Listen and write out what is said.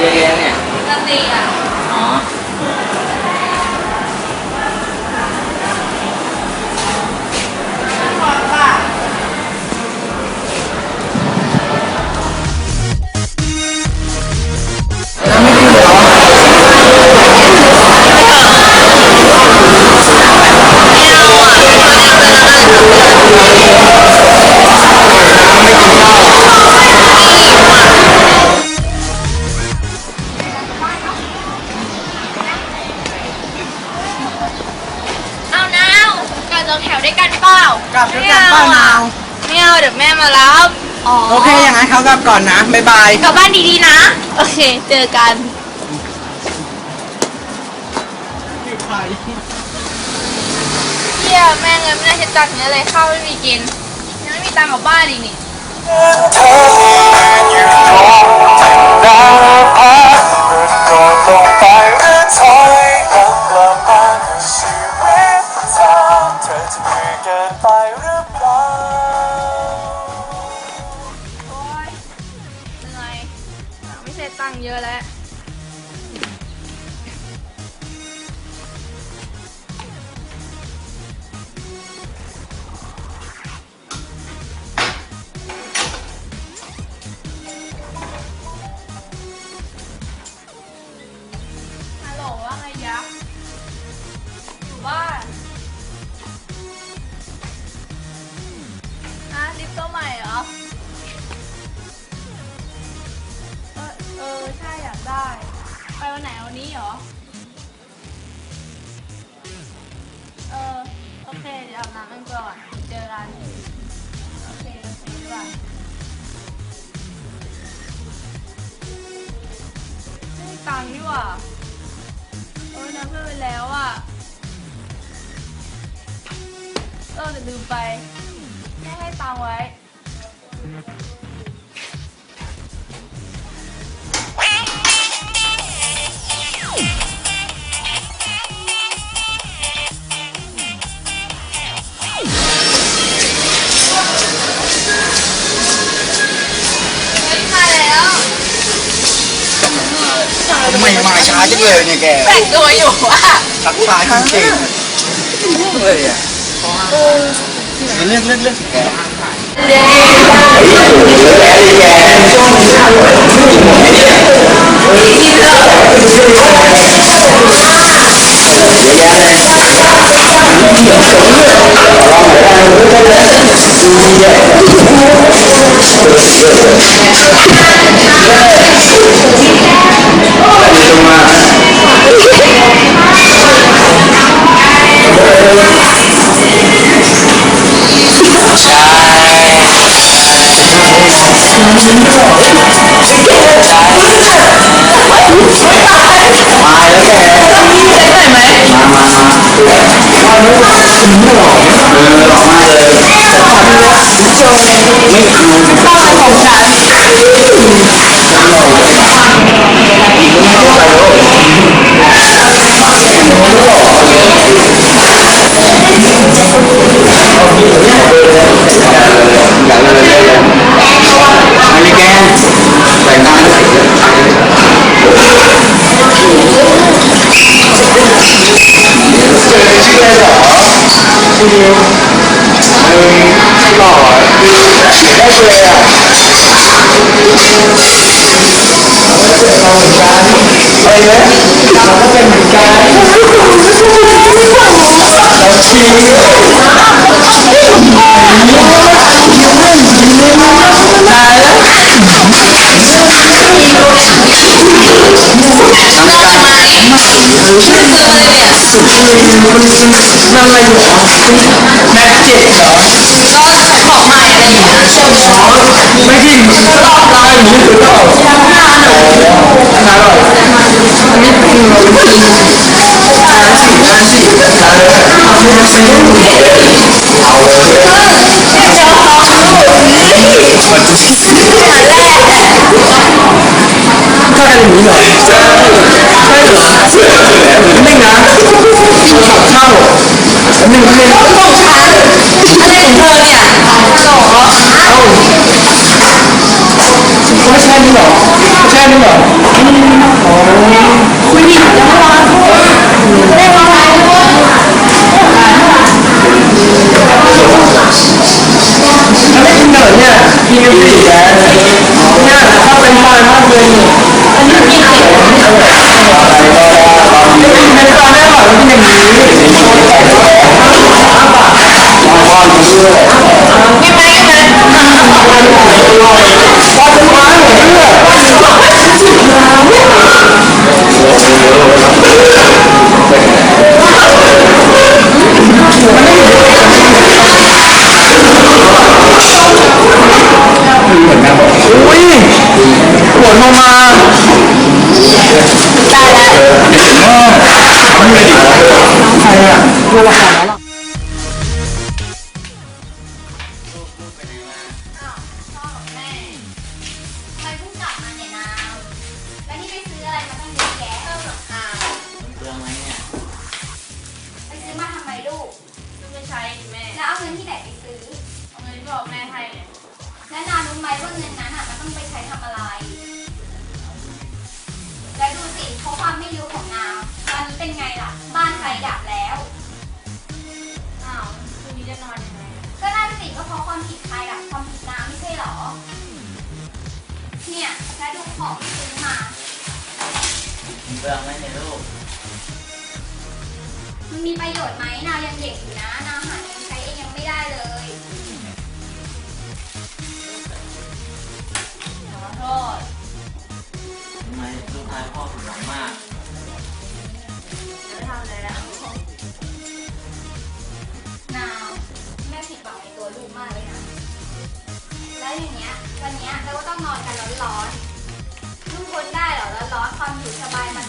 เยอะแยะเนี่ย สติอะ ล่ากลับด้วยกันเปล่านาวไม่เอาเดี๋ยวแม่มารับอ๋อโอเคอย่างนั้นเขากลับก่อนนะ บ๊ายบาย กลับบ้านดีๆนะ โอเค เจอกันเฮียแม่เงินไม่ได้ใช้ตังค์เนี้ยเลยข้าวไม่มีกิน ยังไม่มีตังค์กลับบ้านอีกนี่โดด เยอะแล้ว ฮัลโหลว่าไงยะอยู่บ้านฮะลิฟต์ตัวใหม่เหรอ ใช่อยากได้ ไปวันไหนวันนี้เหรอ เออ โอเค เดี๋ยวอาบน้ำกันก่อนเจอกันโอเคโอเคบ๊ายบายไม่มีตังค์นี่หว่า โอ้ยน้ำเพื่อนไปแล้วอะเออแต่ลืมไป ไม่ให้ตังค์ไว้ ม่มา ช้าจังเลยเนี่ยแกแต่งตัวอยู่อะทักทายจริงๆเลยอะเรื่องเรื่องเรื่องแก อั อนกันอะไรนะเราก็เป็นเหมือนกันเราชิงตายแล้วนั่นอะไรอยู่แม็กเจ็ดเหรอก็ของใหม่อะไรอย่างเงี้ยไม่กินรอ ไปซื้อเอาเลยถ้าเป็นอย่างนี้เหรอใช่เหรอไม่นะเราขับเข้าหนึ่งหนึ่ง ของฉันอะไรของเธอเนี่ยฮัลโหล เอ้าไม่ใช่นี่หรอ แช่นี่เหรอโอ้ คุย เนี่ยนกันสิแกเนี่ยถ้าเป็นไฟมากเลย บอกแม่ให้เนี่ยแล้วนาวรู้ไหมว่าเงินนั้นอะมันต้องไปใช้ทำอะไร แล้วดูสิเพราะความไม่รู้ของนาวตอนนี้เป็นไงล่ะ บ้านไฟดับแล้ว อ้าวคืนนี้จะนอนยังไงอะก็น่าสิก็เพราะความผิดใครล่ะความผิดน้ำไม่ใช่หรอ เนี่ยแล้วดูของที่ซื้อมา เปลืองไหมเนี่ยลูก มันมีประโยชน์ไหมนาวยังเด็กอยู่นะนาวหาเงินใช้เองยังไม่ได้เลย ขอโทษทำไมลูกชายพ่อผิดหวังมาก จะไม่ทำอะไรแล้วนาวแม่ผิดหวังในตัวลูกมากเลยนะ แล้วอย่างเงี้ยวันเนี้ยเราก็ต้องนอนกันร้อนๆลูกทนได้เหรอร้อนๆความอยู่สบายมา